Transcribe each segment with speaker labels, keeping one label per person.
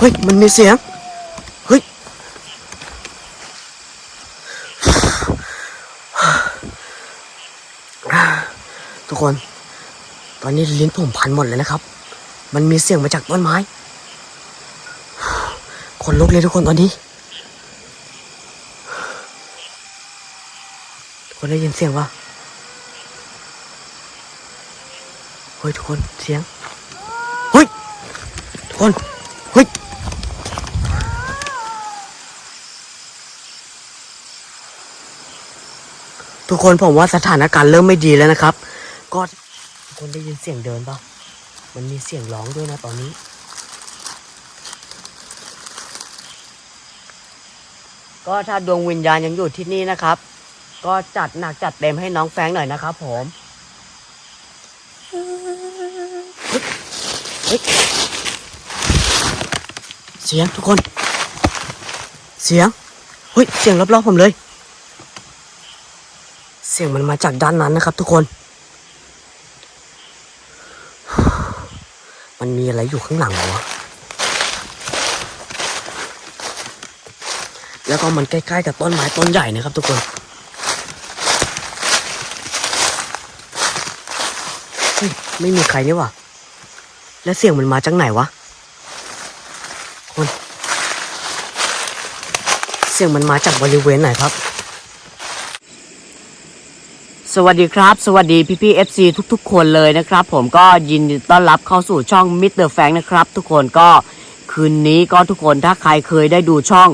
Speaker 1: เฮ้ย มันมีเสียง เฮ้ย ทุกคน ตอนนี้ลิ้นผมพันหมดเลยนะครับ มันมีเสียงมาจากต้นไม้ คนลุกเลยทุกคนตอนนี้ คนได้ยินเสียงปะเฮ้ยทุกคนเสียง เฮ้ย ทุกคน เฮ้ย ทุกคนผมว่าสถานการณ์เริ่มไม่ดีแล้วนะครับ ก็ทุกคนได้ยินเสียงเดินปะมันมีเสียงร้องด้วยนะตอนนี้ก็ถ้าดวงวิญญาณยังอยู่ที่นี่นะครับ ก็จัดหนักจัดเต็มให้น้องแฟงหน่อยนะครับผมเสียงทุกคน เสียงเฮ้ยเสียงรอบๆผมเลย สียงมันมาจากด้านนั้นนะครับ ทุกคน มันมีอะไรอยู่ข้างหลังวะแล้วก็มันใกล้ๆกับต้นไม้ต้นใหญ่นะครับ ทุกคน ไม่มีใครนี่วะแล้วเสียงมันมาจากไหนวะ คน เสียงมันมาจากบริเวณไหนครับ สวัสดีครับ สวัสดีพี่พี่เอฟซีทุก ๆ คนเลยนะครับ ผมก็ยินดีต้อนรับเข้าสู่ช่องมิสเตอร์แฟงนะครับ ทุกคนก็คืนนี้ก็ทุกคนถ้าใครเคยได้ดูช่อง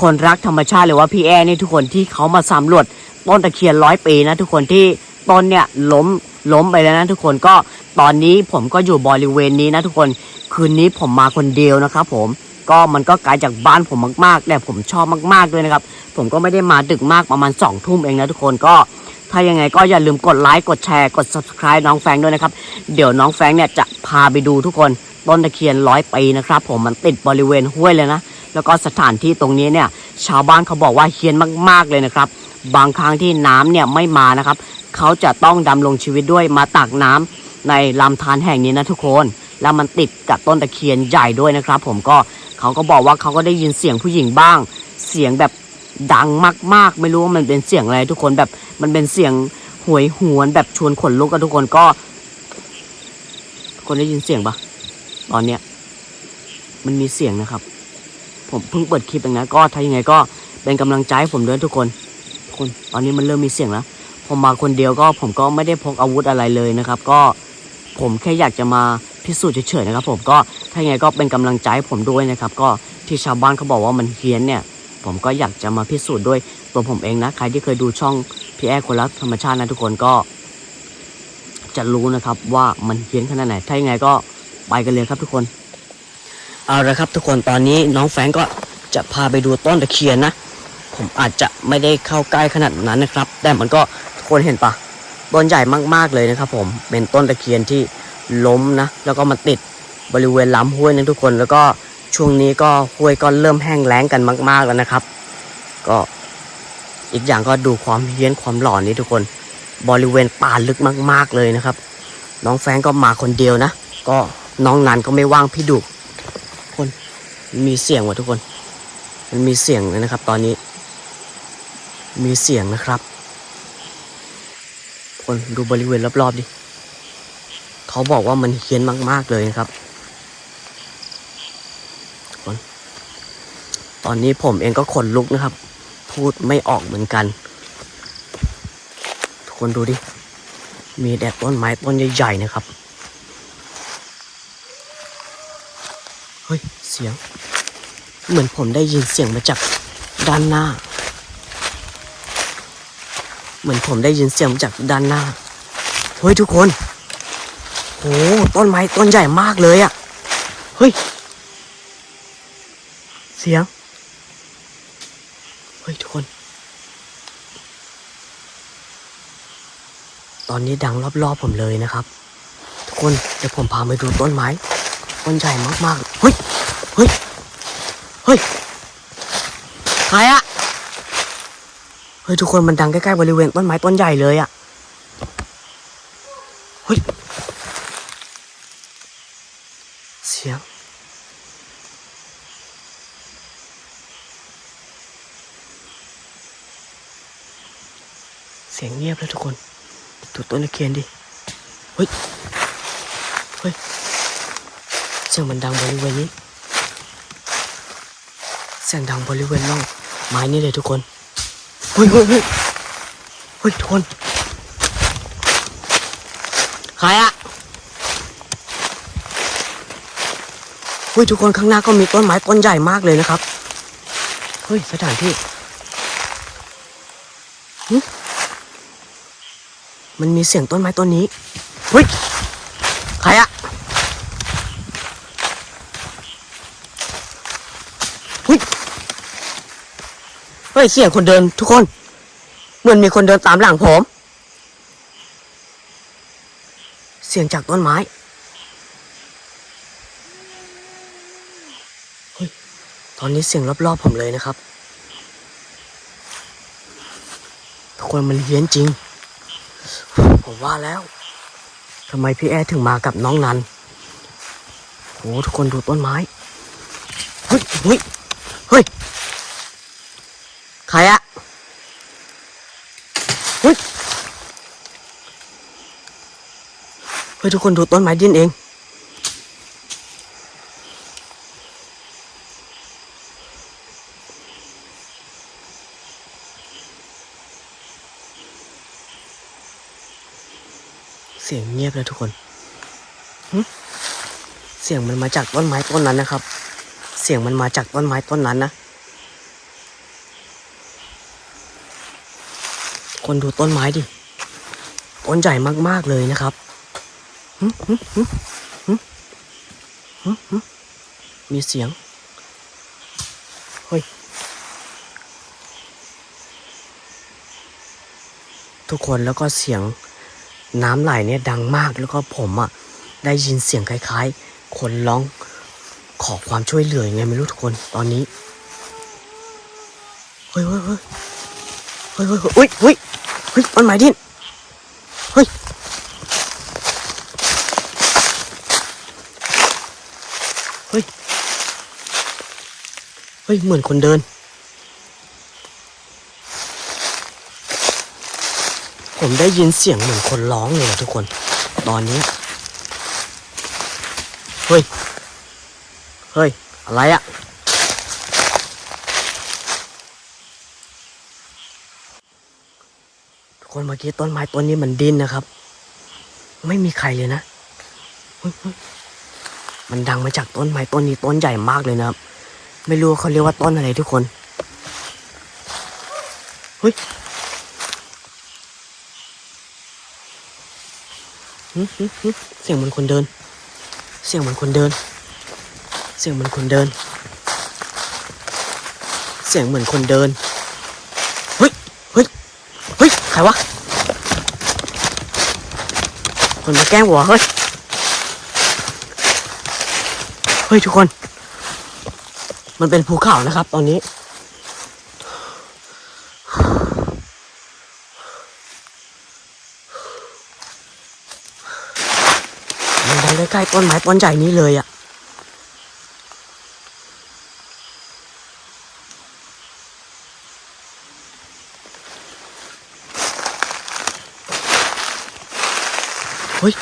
Speaker 1: คนรักธรรมชาติหรือว่าพี่แอร์นี่ทุกคนที่เขามาสำรวจต้นตะเคียนร้อยปีนะทุกคนที่ต้นเนี่ยล้มล้มไปแล้วนะทุกคนก็ตอนนี้ผมก็อยู่บริเวณนี้นะทุกคนคืนนี้ผมมาคนเดียวนะครับผมก็มันก็ไกลจากบ้านผมมากๆแต่ผมชอบมากๆด้วยนะครับ ผมก็ไม่ได้มาดึกมากประมาณ2องทุ่มเองนะทุกคนก็ ถ้ายังไงก็อย่าลืมกดไลค์กดแชร์กด subscribe น้องแฟงด้วยนะครับ เดี๋ยวน้องแฟงเนี่ยจะพาไปดูทุกคนต้นตะเคียนร้อยปีนะครับ ผมมันติดบริเวณห้วยเลยนะ แล้วก็สถานที่ตรงนี้เนี่ย ชาวบ้านเขาบอกว่าเฮี้ยนมาก ๆเลยนะครับ บางครั้งที่น้ำเนี่ยไม่มานะครับ เขาจะต้องดำรงชีวิตด้วยมาตักน้ำในลำธารแห่งนี้นะทุกคน แล้วมันติดกับต้นตะเคียนใหญ่ด้วยนะครับ ผมก็เขาก็บอกว่าเขาก็ได้ยินเสียงผู้หญิงบ้าง เสียงแบบ ดังมาก ๆ ไม่รู้ว่ามันเป็นเสียงอะไรทุกคนแบบมันเป็นเสียงหวยหวนแบบชวนขนลุกกันทุกคนก็ คนได้ยินเสียงปะตอนเนี้ย มันมีเสียงนะครับ ผมเพิ่งเปิดคลิปเองนะก็ถ้ายังไงก็เป็นกำลังใจให้ผมด้วยทุกคนทุกคน ตอนนี้มันเริ่มมีเสียงแล้วผมมาคนเดียวก็ผมก็ไม่ได้พกอาวุธอะไรเลยนะครับ ก็ผมแค่อยากจะมาพิสูจน์เฉยๆนะครับ ผมก็ถ้ายังไงก็เป็นกำลังใจให้ผมด้วยนะครับ ก็ที่ชาวบ้านเขาบอกว่ามันเฮี้ยนเนี่ย ผมก็อยากจะมาพิสูจน์ด้วยตัวผมเองนะ ใครที่เคยดูช่องพี่แอร์คนรักธรรมชาตินะทุกคนก็ จะรู้นะครับว่ามันเฮี้ยนขนาดไหน ถ้ายังไงก็ไปกันเลยครับทุกคน เอาละครับทุกคนตอนนี้น้องแฟงก็จะพาไปดูต้นตะเคียนนะ ผมอาจจะไม่ได้เข้าใกล้ขนาดนั้นนะครับ แต่มันก็ทุกคนเห็นปะต้นใหญ่มากๆเลยนะครับ ผมเป็นต้นตะเคียนที่ล้มนะ แล้วก็มันติดบริเวณลำห้วยนะทุกคนแล้วก็ ช่วงนี้ก็ห้วยก็เริ่มแห้งแล้งกันมาก ๆแล้วนะครับ ก็อีกอย่างก็ดูความเฮี้ยนความหลอนนี้ทุกคน บริเวณป่าลึกมาก ๆเลยนะครับ น้องแฟงก็มาคนเดียวนะ ก็น้องนันก็ไม่ว่างพี่ดุคนมันมีเสียงว่ะทุกคน มันมีเสียงเลยนะครับ ตอนนี้ มีเสียงนะครับ คนดูบริเวณรอบๆดิเขาบอกว่ามันเฮี้ยนมาก ๆเลยนะครับคน ตอนนี้ผมเองก็ขนลุกนะครับ พูดไม่ออกเหมือนกันทุกคนดูดิ มีแดดต้นไม้ต้นใหญ่ๆนะครับ เฮ้ย เสียง เหมือนผมได้ยินเสียงมาจากด้านหน้า เหมือนผมได้ยินเสียงมาจากด้านหน้า เฮ้ยทุกคนโหต้นไม้ต้นใหญ่มากเลยอะ่ะ เฮ้ย เสียง เฮ้ยทุกคน ตอนนี้ดังรอบๆผมเลยนะครับ ทุกคนเดี๋ยวผมพาไปดูต้นไม้ต้นใหญ่มากๆเฮ้ยเฮ้ยเฮ้ยใครอะเฮ้ยทุกคนมันดังใกล้ๆบริเวณต้นไม้ต้นใหญ่เลยอะเฮ้ยเสียง เสียงเงียบแล้วทุกคนดูต้นตะเคียนดิ เฮ้ย เฮ้ย เสียงมันดังบริเวณนี้ เสียงดังบริเวณร่องไม้นี่เลยทุกคน เฮ้ยเฮ้ยเฮ้ยเฮ้ยทุกคนใครอะเฮ้ยทุกคนข้างหน้าก็มีต้นไม้ต้นใหญ่มากเลยนะครับ เฮ้ยสถานที่หึ มันมีเสียงต้นไม้ต้นนี้เฮ้ยใครอะเฮ้ยเฮ้ยเสียงคนเดินทุกคน เหมือนมีคนเดินตามหลังผม เสียงจากต้นไม้เฮ้ยตอนนี้เสียงรอบๆผมเลยนะครับ ทุกคนมันเฮี้ยนจริง ผมว่าแล้วทำไมพี่แอร์ถึงมากับน้องนันโหทุกคนดูต้นไม้ เฮ้ยเฮ้ยเฮ้ยใครอะเฮ้ยเฮ้ยทุกคนดูต้นไม้ดิ้นเอง เสียงเงียบเลยทุกคน เสียงมันมาจากต้นไม้ต้นนั้นนะครับ เสียงมันมาจากต้นไม้ต้นนั้นนะ คนดูต้นไม้ดิ ต้นใหญ่มากๆเลยนะครับหึหึหึหึหึหึมีเสียง เฮ้ย ทุกคนแล้วก็เสียง น้ำไหลเนี่ยดังมากแล้วก็ผมอะ่ะได้ยินเสียงคล้ายๆ คนร้องขอความช่วยเหลือยังไงไม่รู้ทุกคนตอนนี้เฮ้ยเฮ้ยเฮ้ยเฮ้ยเฮ้ยเฮ้ยเฮ้ยเฮ้ยต้นไม้ดิ้นเฮ้ยเฮ้ยเฮ้ยเหมือนคนเดิน ผมได้ยินเสียงเหมือนคนร้องเลยนะทุกคน ตอนนี้ เฮ้ย เฮ้ย อะไรอะทุกคนเมื่อกี้ต้นไม้ต้นนี้มันดิ้นนะครับ ไม่มีใครเลยนะ มันดังมาจากต้นไม้ต้นนี้ต้นใหญ่มากเลยนะครับ ไม่รู้เขาเรียกว่าต้นอะไรทุกคน เฮ้ย หึหึหึ เสียงเหมือนคนเดิน เสียงเหมือนคนเดิน เสียงเหมือนคนเดิน เสียงเหมือนคนเดิน เฮ้ย เฮ้ย เฮ้ย ใครวะ คนมาแกล้งหัวเฮ้ย เฮ้ยทุกคน มันเป็นภูเขานะครับ ตอนนี้ มันดัง ใกล้ๆต้นไม้ต้นใหญ่นี้เลยอะ่ะเฮ้ย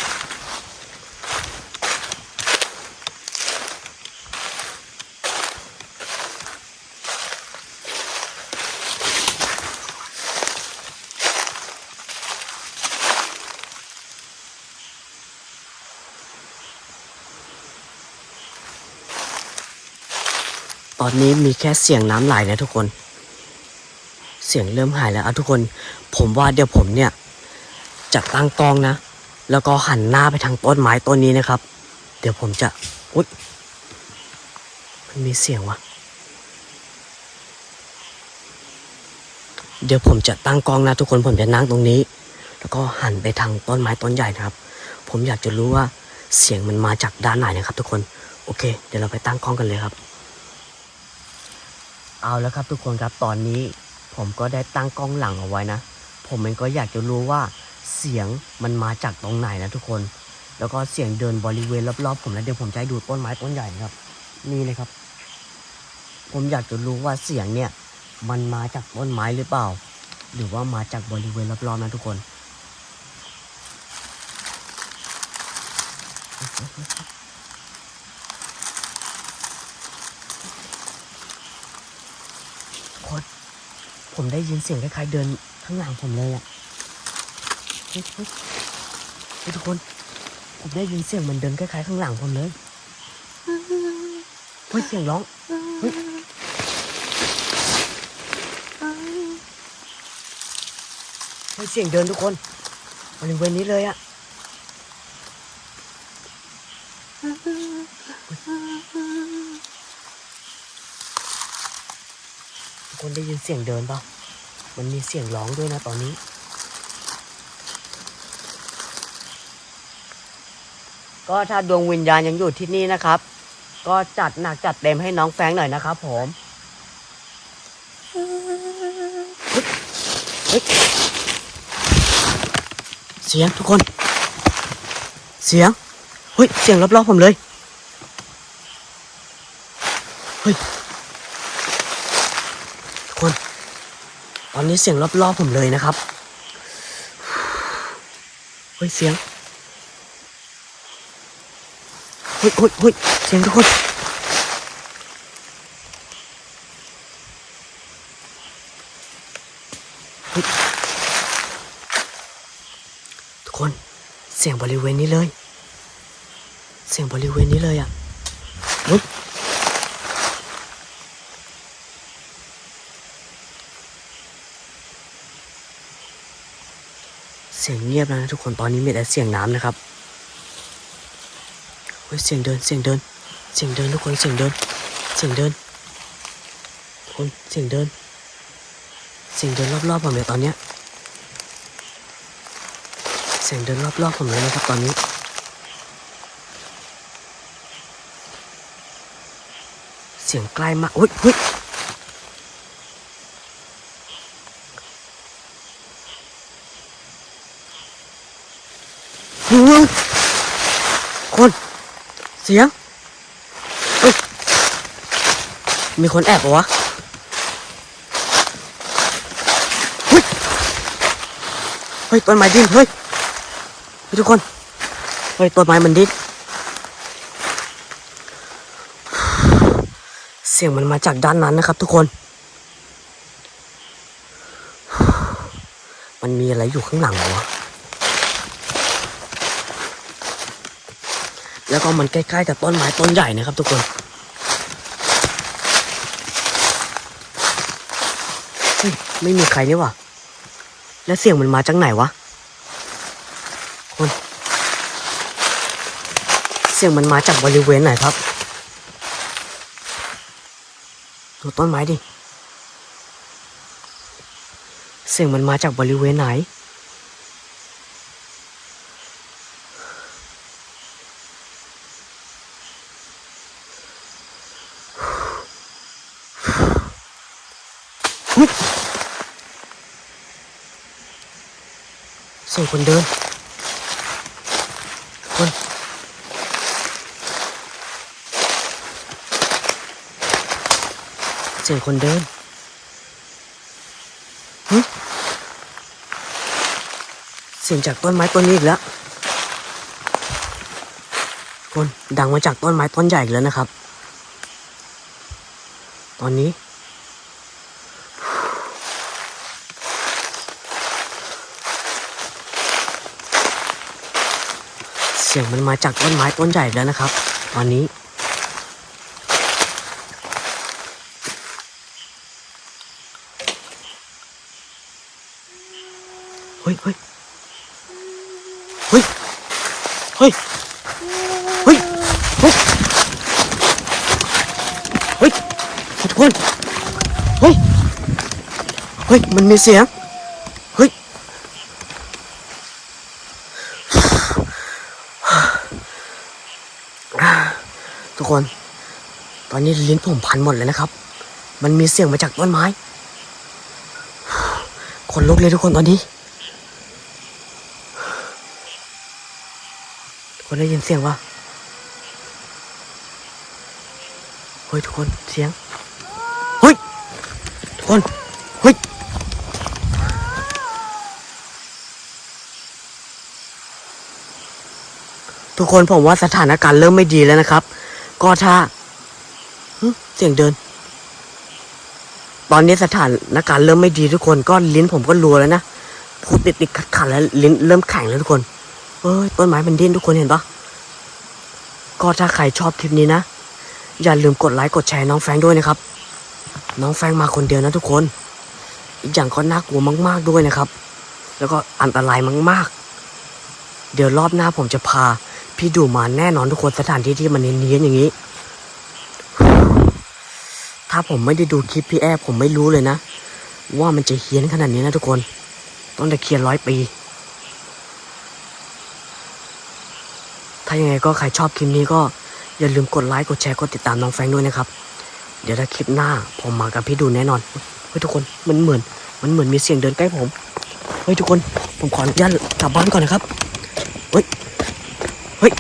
Speaker 1: ตอนนี้มีแค่เสียงน้ำไหลนะทุกคน เสียงเริ่มหายแล้วอะทุกคน ผมว่าเดี๋ยวผมเนี่ยจะตั้งกล้องนะ แล้วก็หันหน้าไปทางต้นไม้ต้นนี้นะครับ เดี๋ยวผมจะอุ๊ยมันมีเสียงวะเดี๋ยวผมจะตั้งกล้องนะทุกคนผมจะนั่งตรงนี้ แล้วก็หันไปทางต้นไม้ต้นใหญ่นะครับ ผมอยากจะรู้ว่าเสียงมันมาจากด้านไหนนะครับ ทุกคน โอเค เดี๋ยวเราไปตั้งกล้องกันเลยครับ เอาแล้วครับทุกคนครับตอนนี้ผมก็ได้ตั้งกล้องหลังเอาไว้นะ ผมเองก็อยากจะรู้ว่าเสียงมันมาจากตรงไหนนะทุกคน แล้วก็เสียงเดินบริเวณรอบๆผมแล้วเดี๋ยวผมจะให้ดูต้นไม้ต้นใหญ่นะครับนี่เลยครับ ผมอยากจะรู้ว่าเสียงเนี่ย มันมาจากต้นไม้หรือเปล่า หรือว่ามาจากบริเวณรอบๆนะทุกคน ผมได้ยินเสียงคล้ายๆเดินข้างหลังผมเลยอะเฮ้ยเฮ้ยเฮ้ยทุกคน ผมได้ยินเสียงมันเดินคล้ายๆข้างหลังผมเลย เฮ้ยเสียงร้อง เฮ้ย เฮ้ยเสียงเดินทุกคนบริเวณนี้เลยอะทุกคนได้ยินเสียงเดินเปล่า มันมีเสียงร้องด้วยนะตอนนี้ ก็ถ้าดวงวิญญาณยังอยู่ที่นี่นะครับ ก็จัดหนักจัดเต็มให้น้องแฟงหน่อยนะครับผมเสียงทุกคน เสียงเฮ้ยเสียงรอบๆผมเลยเฮ้ย ทุกคน ต อนนี้เสียงรอบๆผมเลยนะครับ เฮ้ยเสียง เฮ้ยเฮ้ยเฮ้ยเสียงทุกคนเฮ้ยทุกคนเสียงบริเวณนี้เลย เสียงบริเวณนี้เลยอะ เสียงเงียบแล้วนะทุกคนตอนนี้มีแต่เสียงน้ำนะครับเฮ้ยเสียงเดินเสียงเดิน เสียงเดินทุกคนเสียงเดิน เสียงเดินคนเสียงเดิน เสียงเดินรอบๆผมเลยตอนเนี้ยเสียงเดินรอบๆผมเลยนะครับตอนนี้เสียงใกล้มากเฮ้ยเฮ้ยเฮ้ยคน เสียงเอ้ยมีคนแอบเหรอวะเฮ้ยเฮ้ยต้นไม้ดิ้นเฮ้ยทุกคนเฮ้ยต้นไม้มันดิ้นเสียงมันมาจากด้านนั้นนะครับ ทุกคน มันมีอะไรอยู่ข้างหลังเหรอวะ แล้วก็มันใกล้ๆกับต้นไม้ต้นใหญ่นะครับ ทุกคน ไม่มีใครนี่ว่าแล้วเสียงมันมาจากไหนวะ คน เสียงมันมาจากบริเวณไหนครับ ดูต้นไม้ดิ เสียงมันมาจากบริเวณไหน คนเดิน คนเสียงคนเดินเสียงจากต้นไม้ต้นนี้อีกแล้ว คนดังมาจากต้นไม้ต้นใหญ่อีกแล้วนะครับ ตอนนี้ เสียงมันมาจากต้นไม้ต้นใหญ่แล้วนะครับ ตอนนี้ เฮ้ยเฮ้ยเฮ้ยเฮ้ยเฮ้ยเฮ้ยเฮ้ยทุกคนเฮ้ยเฮ้ยมันมีเสียง ทุกคน ตอนนี้ลิ้นผมพันหมดเลยนะครับ มันมีเสียงมาจากต้นไม้คนลุกเลยทุกคนตอนนี้คนได้ยินเสียงวะเฮ้ยทุกคนเสียงเฮ้ยทุกคนเฮ้ยทุกคนผมว่าสถานการณ์เริ่มไม่ดีแล้วนะครับ ก็ถ้าเสียงเดิน ตอนนี้สถานการณ์เริ่มไม่ดีทุกคน ก็ลิ้นผมก็รัวแล้วนะพูดติดติดขัดขัดแล้วลิ้นเริ่มแข็งแล้วทุกคน เอ้ยต้นไม้มันดิ้นทุกคนเห็นปะก็ถ้าใครชอบคลิปนี้นะ อย่าลืมกดไลค์กดแชร์น้องแฟงด้วยนะครับ น้องแฟงมาคนเดียวนะทุกคน อีกอย่างก็น่ากลัวมาก ๆด้วยนะครับ แล้วก็อันตรายมาก ๆ เดี๋ยวรอบหน้าผมจะพา พี่ดูมาแน่นอนทุกคนสถานที่ที่มันเนียนๆอย่างนี้ ถ้าผมไม่ได้ดูคลิปพี่แอบผมไม่รู้เลยนะ ว่ามันจะเฮี้ยนขนาดนี้นะทุกคนต้นตะเคียนร้อยปี ถ้ายังไงก็ใครชอบคลิปนี้ก็อย่าลืมกดไลค์กดแชร์กดติดตามน้องแฟงด้วยนะครับ เดี๋ยวถ้าคลิปหน้าผมมากับพี่ดูแน่นอนเฮ้ยทุกคนมันเหมือนมันเหมือนมีเสียงเดินใกล้ผมเฮ้ยทุกคนผมขออนุญาตกลับบ้านก่อนนะครับเฮ้ย เฮ้ย